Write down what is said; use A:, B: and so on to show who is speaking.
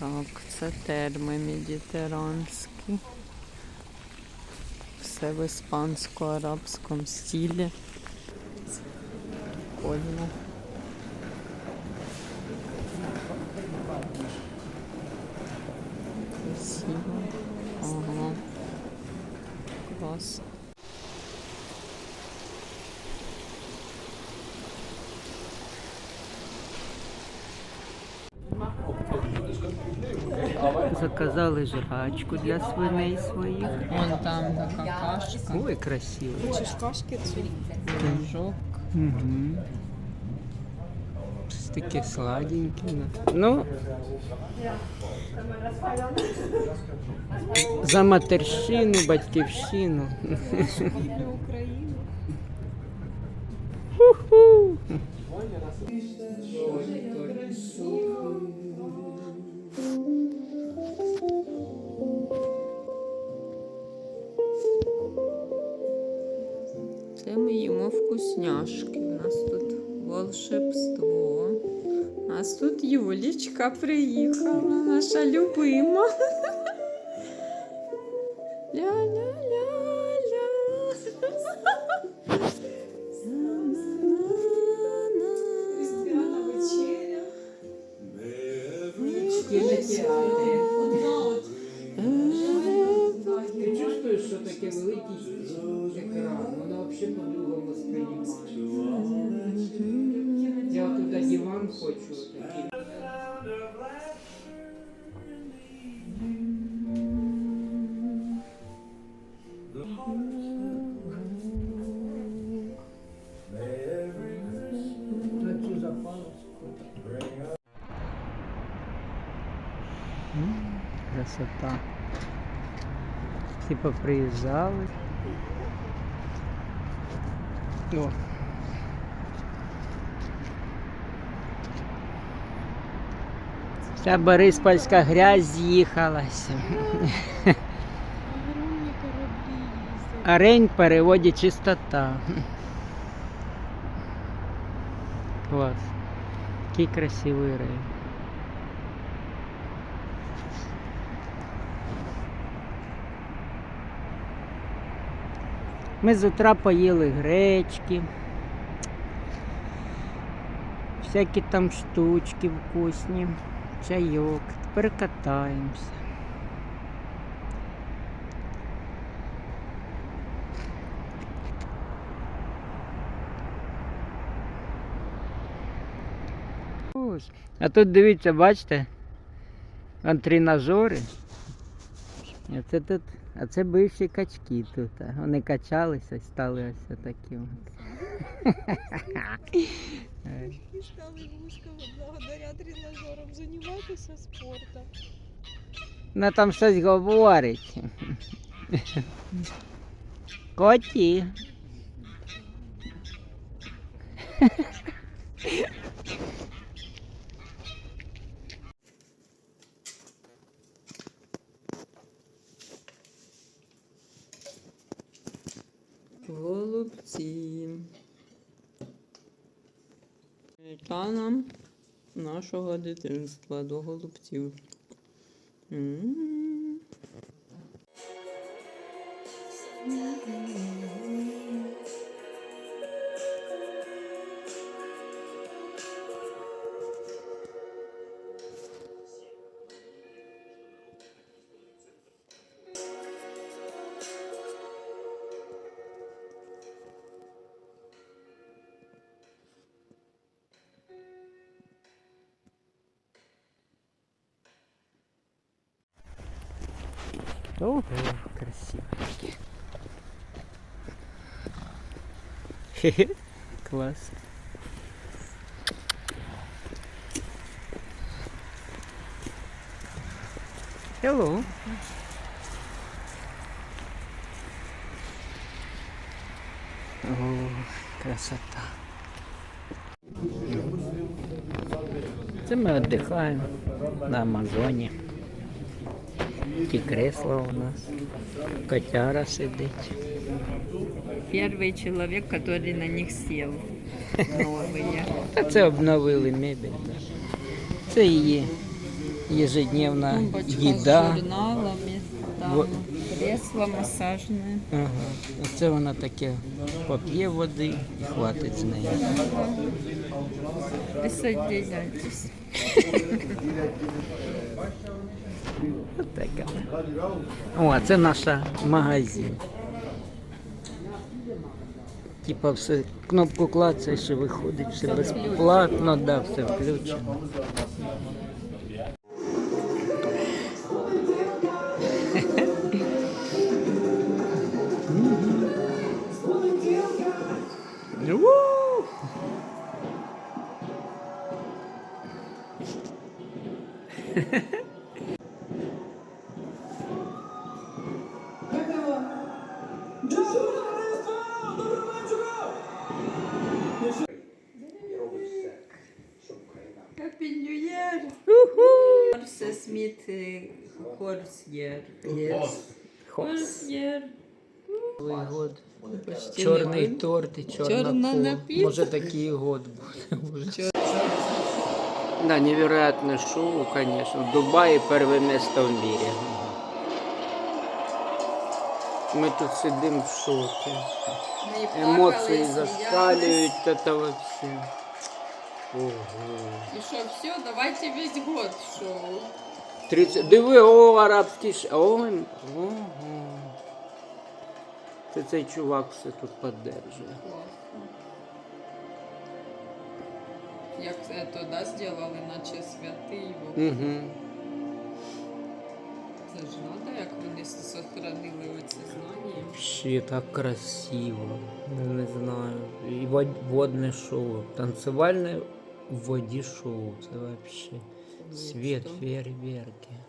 A: Так, це терми медитеранські. Все в іспансько-арабському стилі. Прикольно. Красиво. Ага. Клас.
B: Заказали жрачку для свиней своїх.
A: Вон там така кашка.
B: Ой, красиво.
A: Чешкашки Жок.
B: Угу. Щось таке сладеньке. Ну, за матерщину, батьківщину. Ху-ху.
A: Їмо вкусняшки. У нас тут волшебство. У нас тут Юлічка приїхала, наша любима.
B: Великий екран? Воно взагалі по-другому сприймає. Я туди диван хочу такий. Красота. Всі поприїжджали. О. Вся Бориспольська грязь з'їхалася. А рень в переводі чистота. Клас. Який красивий рень. Ми з утра поїли гречки. Всякі там штучки вкусні, чайок. Тепер катаємося. А тут дивіться, бачите, он тренажери. Це тут, а це бивші качки тут. Вони качалися і стали ось такі.
C: І стали вузько благодаря тренажерам займатися спортом.
B: Вона там щось говорить. Коті.
A: Та нашого дитинства до голубців. М.
B: Ого, красиво. Хе-хе, Класс. Hello. О, красота. Це ми віддихаємо на Амазоні. Ті кресла у нас. Котяра сидить.
A: Перший чоловік, який на них сів.
B: Та це обновили мебель. Да. Це її ежедневна їда.
A: журналами, там кресло масажне.
B: Ага. Оце вона таке поп'є води і хватить з неї.
A: Присоединяйтесь.
B: Така. О, а це наш магазин. Типа все, кнопку клацаєш і виходить, все безплатно, да, все включено. Уу!
A: Happy New Year! Хорсе Сміт Хорс'єр.
B: Yes.
A: Хорс'єр.
B: Новий год. Чорний торт і чорна
A: Чорна напітка.
B: Може такий год буде. Да, невероятное шоу, конечно. В Дубае первое место в мире. Ми тут сидимо в
A: плакали,
B: Емоції зашкалюють, це вообще. Ого.
A: І що, все, давайте весь год шоу.
B: 30... Диви, о, арабський ш... Ой, ого. Це цей чувак все тут піддержує.
A: Як це то, да, зробили, наче святий.
B: Угу.
A: Це ж надо, як вони сохранили оці знання.
B: Вообще так красиво. Ну, не знаю. І водне шоу. Танцевальне в воде шоу. Это вообще
A: свет,
B: фейерверки.